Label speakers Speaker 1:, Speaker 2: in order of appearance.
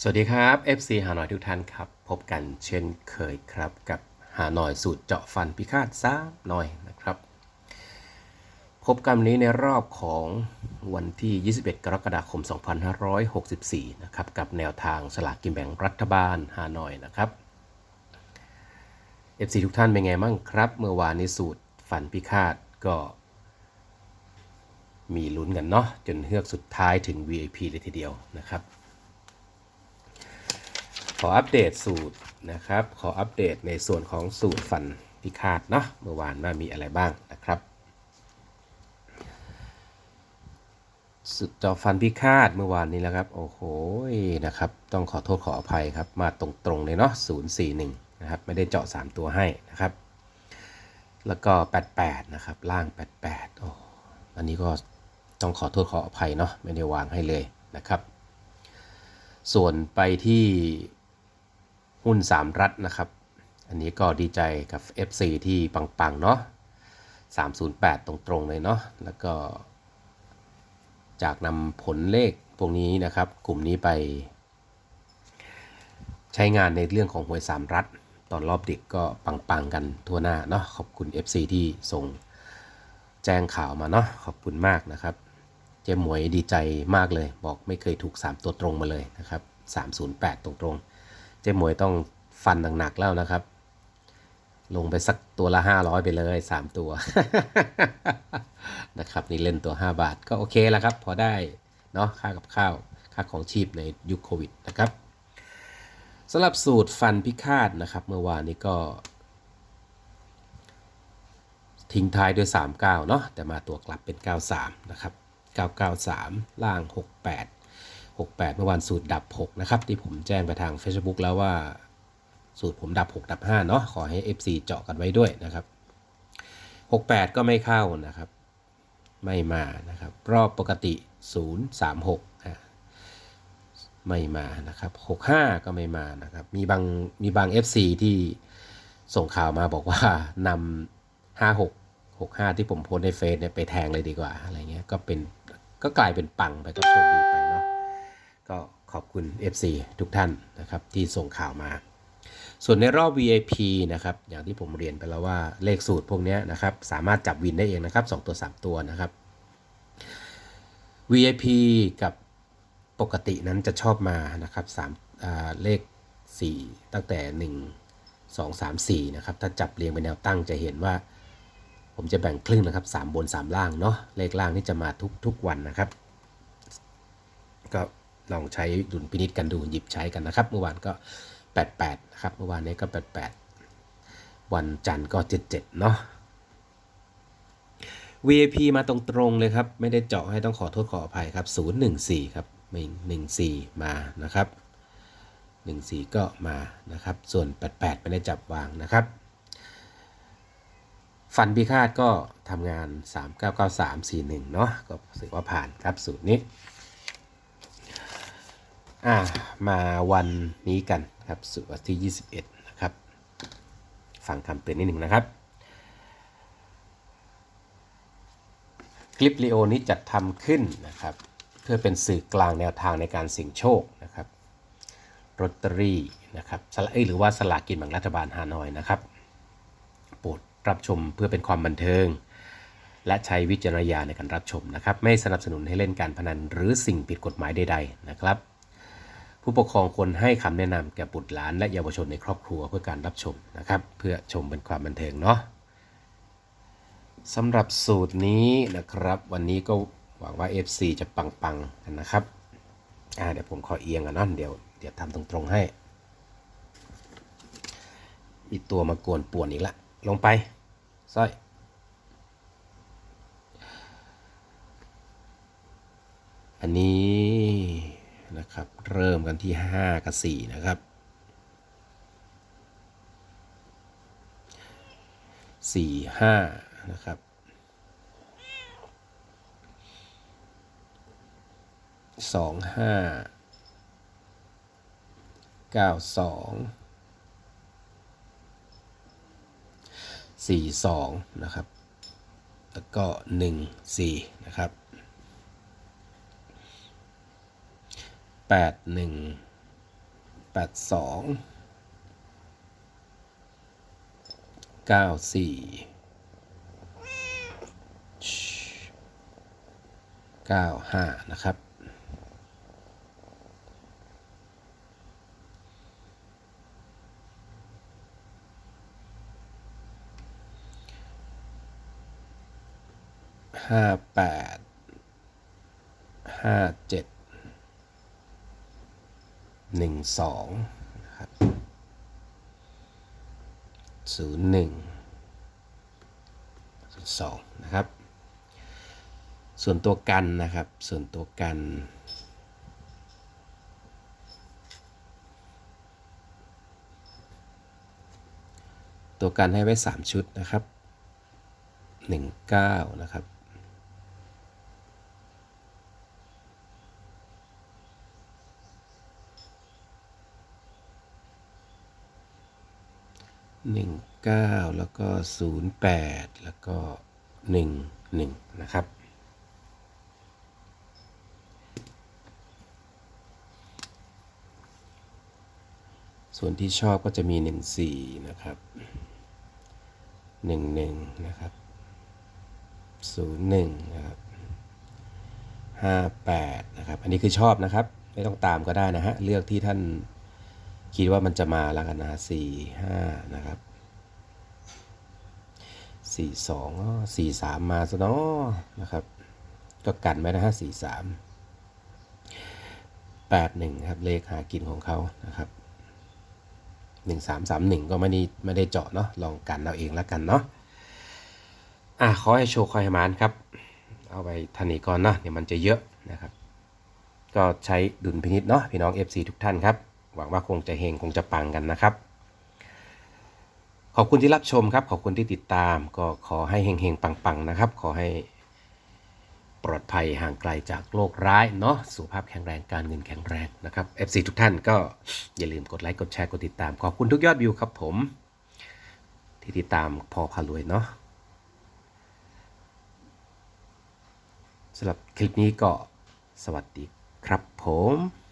Speaker 1: สวัสดีครับ FC หาหน่อยทุกท่านครับ พบกันเช่นเคยครับกับหาหน่อยสูตรเจาะฟันพิฆาตซ้ำหน่อยนะครับ พบกันวันนี้ในรอบของวันที่ 21 กรกฎาคม 2564 นะครับกับแนวทางสลากกินแบ่งรัฐบาลหาหน่อยนะครับ FC ทุกท่านเป็นไงบ้างครับ เมื่อวานนี้สูตรฟันพิฆาตก็ มีลุ้นกันเนาะจนเฮือกสุดท้ายถึง VIP เลยทีเดียวนะครับ ขออัปเดตสูตรนะครับ ขออัปเดตในส่วนของสูตรฟันพิฆาตเนาะเมื่อวานว่ามีอะไรบ้างนะครับสูตรเจาะฟันพิฆาตเมื่อวานนี้แล้วครับ โอ้โหนะครับ ต้องขอโทษขออภัยครับ มาตรงๆเลยเนาะ041 นะครับ ไม่ได้เจาะ 3 ตัวให้นะครับ แล้วก็ 88 นะครับ ล่าง 88 โอ้อันนี้ก็ต้องขอโทษขออภัยเนาะไม่ได้วางให้เลยนะครับ ส่วนไปที่ หุ้น 3 รัฐนะครับ อันนี้ก็ดีใจกับ FC ที่ปังๆเนาะ308 ตรงๆเลยเนาะแล้วก็ จากนำผลเลขพวกนี้นะครับ กลุ่มนี้ไป ใช้งานในเรื่องของหวย 3 รัฐ ตอนรอบดึกก็ปังๆกันทั่วหน้าเนาะขอบคุณ FC ที่ส่งแจ้งข่าวมาเนาะขอบคุณมากนะครับ เจ๊หมวยดีใจมากเลย บอกไม่เคยถูก 3 ตัวตรงมาเลยนะครับ308 ตรงๆ จ๊หมวยต้องฟันหนักๆแล้วนะครับ ลงไปสักตัวละ500ไปเลย3ตัวนะครับ นี่เล่นตัว5บาทก็โอเคแล้วครับ พอได้เนาะค่ากับข้าว ค่าของชีพในยุคโควิดนะครับสำหรับสูตรฟันพิฆาตนะครับ เมื่อวานนี้ก็ ทิ้งท้ายด้วย 39 เนาะแต่มาตัวกลับเป็น 93 นะครับ 993 ล่าง 68 68 เมื่อวานสูตรดับ 6 นะครับ ที่ผมแจ้งไปทาง Facebook แล้วว่าสูตรผมดับ 6 ดับ 5 เนาะขอให้ FC เจาะกันไว้ด้วยนะครับ 68 ก็ไม่เข้านะครับ ไม่มานะครับ รอบปกติ 036อะไม่มานะครับ 65 ก็ไม่มานะครับ มีบางมีบาง FC ที่ส่งข่าวมาบอกว่านำ56 65 ที่ผมโพสในเฟซเนี่ยไปแทงเลยดีกว่าอะไรเงี้ยก็เป็นก็กลายเป็นปังไปก็โชคดีไป ก็ขอบคุณ FC ทุกท่านนะครับที่ส่งข่าวมา ส่วนในรอบ VIP นะครับอย่างที่ผมเรียนไปแล้วว่าเลขสูตรพวกนี้นะครับสามารถจับวินได้เองนะครับ 2 ตัว 3 ตัวนะครับ VIP กับปกตินั้นจะชอบมานะครับ3อ่าเลข 4 ตั้งแต่ 1 2 3 4นะครับถ้าจับเรียงเป็นแนวตั้งจะเห็นว่า ผมจะแบ่งครึ่งนะครับ 3 บน 3 ล่างเนาะเลขล่างนี่จะมาทุกทุกวันนะครับก็ ลองใช้ดุลพินิษกันดูหยิบใช้กันนะครับ เมื่อวานก็ 88 นะครับ เมื่อวานนี้ก็ 88 วันจันทร์ก็ 77 เนาะ VIP มาตรงๆเลยครับ ไม่ได้เจาะให้ต้องขอโทษขออภัยครับ 014 ครับไม่14 มานะครับ 14 ก็มานะครับ ส่วน 88 ไม่ได้จับวางนะครับฟันพิฆาตก็ทำงาน 399341 เนาะก็ถือว่าผ่านครับสูตรนี้ อ่ามาวันนี้กันครับสุวันที่ 21 นะครับ ฟังคำเตือนนิดหนึ่งนะครับ คลิปลีโอนี้จัดทำขึ้นนะครับ เพื่อเป็นสื่อกลางแนวทางในการเสี่ยงโชคนะครับรอตเตอรี่นะครับสลากหรือว่าสลากกินแบ่งรัฐบาลฮานอยนะครับ โปรดรับชมเพื่อเป็นความบันเทิง และใช้วิจารณญาณในการรับชมนะครับ ไม่สนับสนุนให้เล่นการพนันหรือสิ่งผิดกฎหมายใดๆนะครับ ผู้ปกครองควรให้คำแนะนำแก่บุตรหลาน และเยาวชนในครอบครัวเพื่อการรับชมนะครับ เพื่อชมเป็นความบันเทิงเนาะสำหรับสูตรนี้นะครับ วันนี้ก็หวังว่า FC จะปังๆกันนะครับอ่าเดี๋ยวผมขอเอียงกันนเดี๋ยวเดี๋ยวทำตรงๆให้ มีตัวมากวนป่วนอีกละ ลงไปสร้อยอันนี้ นะครับ เริ่มกันที่ 5 กับ 4 นะครับสี่ห้านะครับสองห้าเก้าสองสี่สองนะครับ แล้วก็หนึ่งสี่นะครับ แปดหนึ่งแปดสองเก้าสี่เก้าห้านะครับ ห้าแปดห้าเจ็ด หนึ่งสองนะครับศูนย์หนึ่งศูนย์สองนะครับ ส่วนตัวกันนะครับ ส่วนตัวกันตัวกันให้ไว้ 3 ชุดนะครับ 19 นะครับ หนึ่งเก้าแล้วก็ศูนย์แปดแล้วก็หนึ่งหนึ่งนะครับ ส่วนที่ชอบก็จะมีหนึ่งสี่นะครับหนึ่งหนึ่งนะครับศูนย์หนึ่งนะครับห้าแปดนะครับ อันนี้คือชอบนะครับ ไม่ต้องตามก็ได้นะฮะ เลือกที่ท่าน คิดว่ามันจะมาแล้วกันนะสี่ห้านะครับสี่สองสี่สามมาซะเนาะนะครับ ก็กันไว้นะฮะสี่สามแปดหนึ่งครับเลขหากินของเขานะครับหนึ่งสามสามหนึ่งก็ไม่ได้ไม่ได้เจาะเนาะลองกันเอาเองแล้วกันเนาะอะขอให้โชว์คอยห้มานครับ เอาไปทันนี้ก่อนเนาะเดี๋ยวมันจะเยอะนะครับ ก็ใช้ดุลพินิษเนาะพี่น้อง FC ทุกท่านครับ หวังว่าคงจะเฮงคงจะปังกันนะครับ ขอบคุณที่รับชมครับ ขอบคุณที่ติดตาม ก็ขอให้เฮงๆปังๆนะครับ ขอให้ปลอดภัยห่างไกลจากโรคร้ายเนาะสุขภาพแข็งแรงการเงินแข็งแรงนะครับ FC ทุกท่านก็อย่าลืมกดไลค์กดแชร์กดติดตาม ขอบคุณทุกยอดวิวครับผม ที่ติดตามพอพารวยเนาะสำหรับคลิปนี้ก็สวัสดีครับผม